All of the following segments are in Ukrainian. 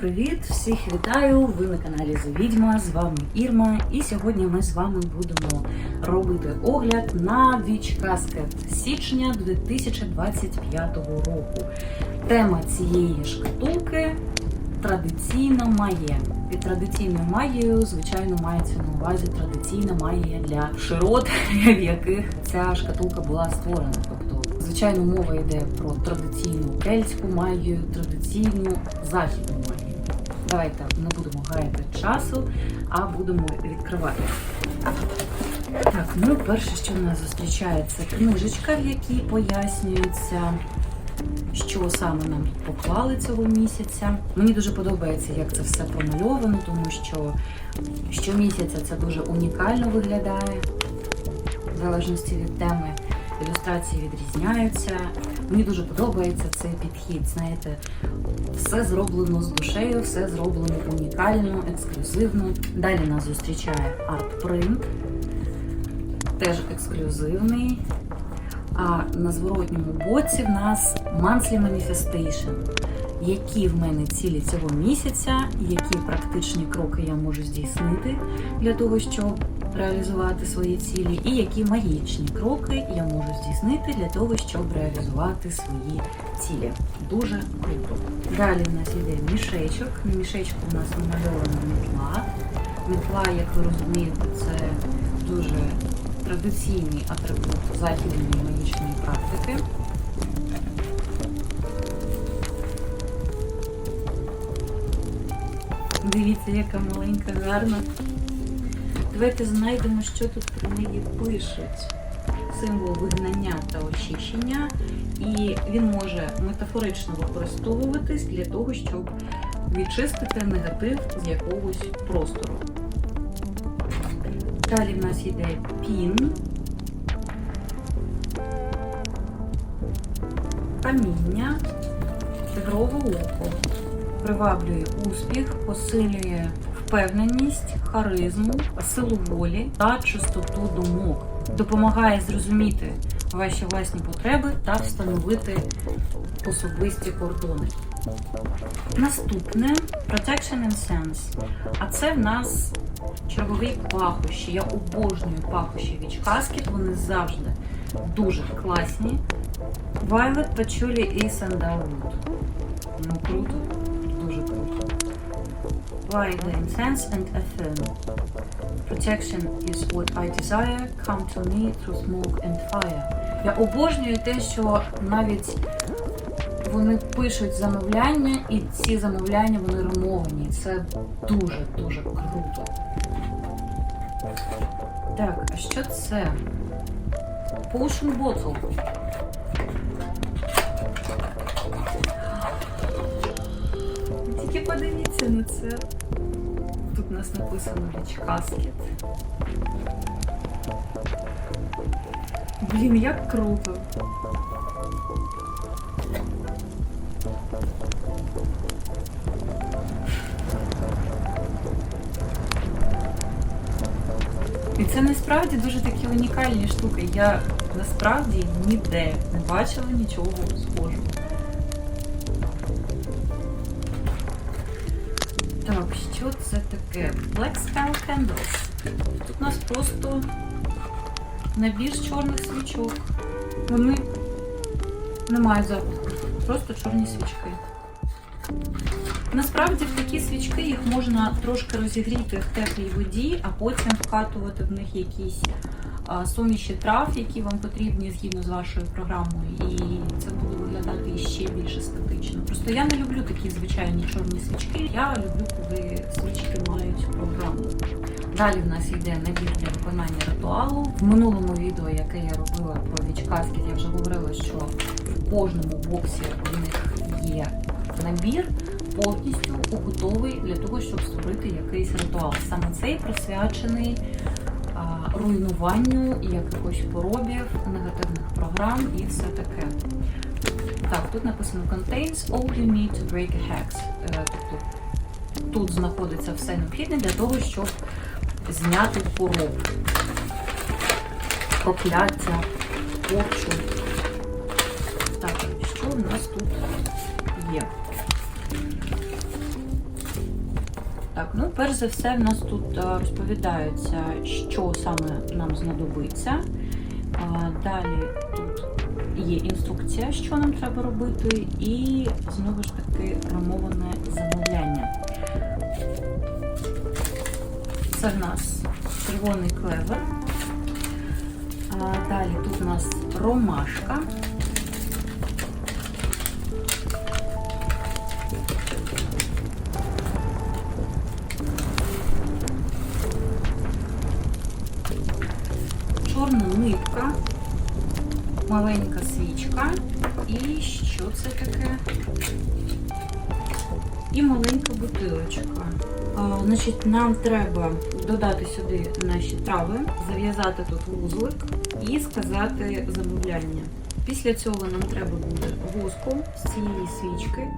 привіт! Всіх вітаю! Ви на каналі The Відьма, з вами Ірма. І сьогодні ми з вами будемо робити огляд на Casket січня 2025 року. Тема цієї шкатулки традиційна магія. Під традиційною магією, звичайно, мається на увазі традиційна магія для широт, в яких ця шкатулка була створена. Тобто, звичайно, мова йде про традиційну кельтську магію, традиційну західну магію. Давайте не будемо гаяти часу, а будемо відкривати. Так, ну перше, що в нас зустрічається книжечка, в якій пояснюється що саме нам тут поклали цього місяця. Мені дуже подобається, як це все промальовано, тому що щомісяця це дуже унікально виглядає, в залежності від теми. Ілюстрації відрізняються. Мені дуже подобається цей підхід. Знаєте, все зроблено з душею, все зроблено унікально, ексклюзивно. Далі нас зустрічає арт-принт, теж ексклюзивний. А на зворотньому боці в нас Monthly Manifestation. Які в мене цілі цього місяця, які практичні кроки я можу здійснити для того, щоб реалізувати свої цілі, і які магічні кроки я можу здійснити для того, щоб реалізувати свої цілі. Дуже круто. Далі в нас йде мішечок. На мішечку у нас намальована метла. Метла, як ви розумієте, це дуже традиційний атрибут західної магічної практики. Дивіться, яка маленька, гарна. Давайте знайдемо, що тут про неї пишуть. Символ вигнання та очищення, і він може метафорично використовуватись для того, щоб відчистити негатив з якогось простору. Далі в нас йде пін, каміння, тигрове око. Приваблює успіх, посилює впевненість, харизму, силу волі та чистоту думок. Допомагає зрозуміти ваші власні потреби та встановити особисті кордони. Наступне Protection and Sense. А це в нас чергові пахощі. Я обожнюю пахощі від Casket, вони завжди дуже класні. Violet, Patchouli і Sandalwood. Ну, круто, дуже. Light the incense and affirm. Protection is what I desire. Come to me through smoke and fire. Я обожнюю те, що навіть вони пишуть замовляння, і ці замовляння вони ремовані. Це дуже-дуже круто. Так, а що це? Potion Bottle. Подивіться на це. Тут у нас написано Beach Casket. Блін, як круто. І це насправді дуже такі унікальні штуки. Я насправді ніде не бачила нічого схожого. Що це таке? Black Spell Candles. Тут у нас просто набір чорних свічок. Вони не мають запаху, просто чорні свічки. Насправді в такі свічки їх можна трошки розігріти в теплій воді, а потім вкатувати в них якісь суміші трав, які вам потрібні згідно з вашою програмою, і це ще більш естетично. Просто я не люблю такі звичайні чорні свічки. Я люблю, коли свічки мають програму. Далі в нас йде набір для виконання ритуалу. В минулому відео, яке я робила про вічкаски, я вже говорила, що в кожному боксі в них є набір повністю готовий для того, щоб створити якийсь ритуал. Саме цей присвячений руйнуванню якихось поробів, негативних програм і все таке. Так, тут написано contains all you need to break a hex. Е, Тобто тут знаходиться все необхідне для того, щоб зняти поробу, прокляття, порчу. Так, що в нас тут є? Так, ну перш за все, в нас тут е, розповідається, що саме нам знадобиться. Далі тут є інструкція, що нам треба робити, і знову ж таки промовлене замовляння. Це в нас червоний клевер. Далі тут у нас ромашка. Маленька свічка. І що це таке? І маленька бутилочка. А, значить, нам треба додати сюди наші трави, зав'язати тут вузлик і сказати замовляння. Після цього нам треба буде воском з цієї свічки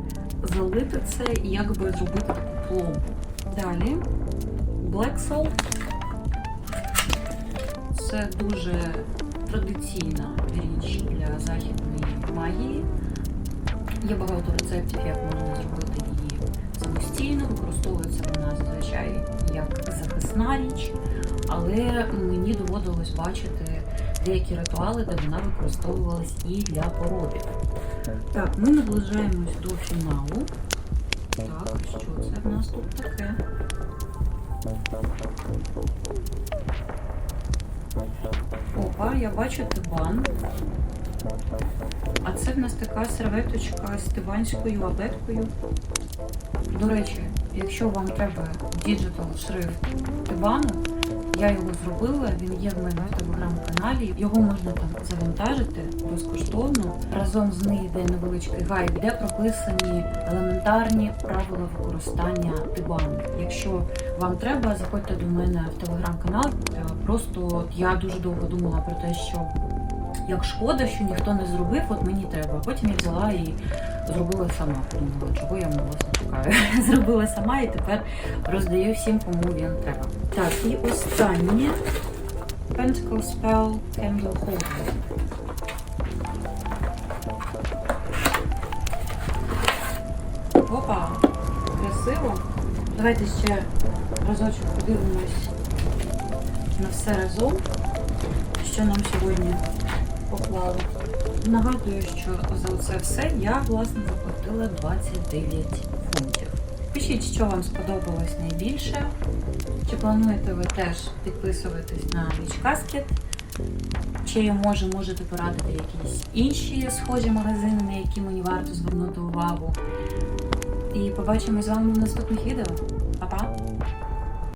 залити це і якби зробити таку пломбу. Далі Black Salt. Це дуже традиційна річ для західної магії. Є багато рецептів, як можна зробити її самостійно. Використовується вона зазвичай як захисна річ, але мені доводилось бачити деякі ритуали, де вона використовувалась і для породів. Так, ми наближаємось до фіналу. Так, що це в нас тут таке? Я бачу тибан. А це в нас така серветочка з тибанською абеткою. До речі, якщо вам треба діджитал шрифт тибану, я його зробила, він є в мене в телеграм-каналі. Його можна там завантажити безкоштовно. Разом з ним йде невеличкий гайд, де прописані елементарні правила використання тибану. Якщо вам треба, заходьте до мене в телеграм-канал. Е, Просто я дуже довго думала про те, що як шкода, що ніхто не зробив, от мені треба. Потім я взяла і зробила сама. Подумала, чого я власне чекаю. зробила сама і тепер роздаю всім, кому він треба. Так, і останнє Pentacle Spell Candle Holder. Опа, красиво. Давайте ще разочок подивимось на все разом, що нам сьогодні поклали. Нагадую, що за це все я власне заплатила 29 фунтів. Пишіть, що вам сподобалось найбільше. Чи плануєте ви теж підписуватись на Вічкаскет? Чи може можете порадити якісь інші схожі магазини, на які мені варто звернути увагу? І побачимось з вами в наступних відео. Па-па!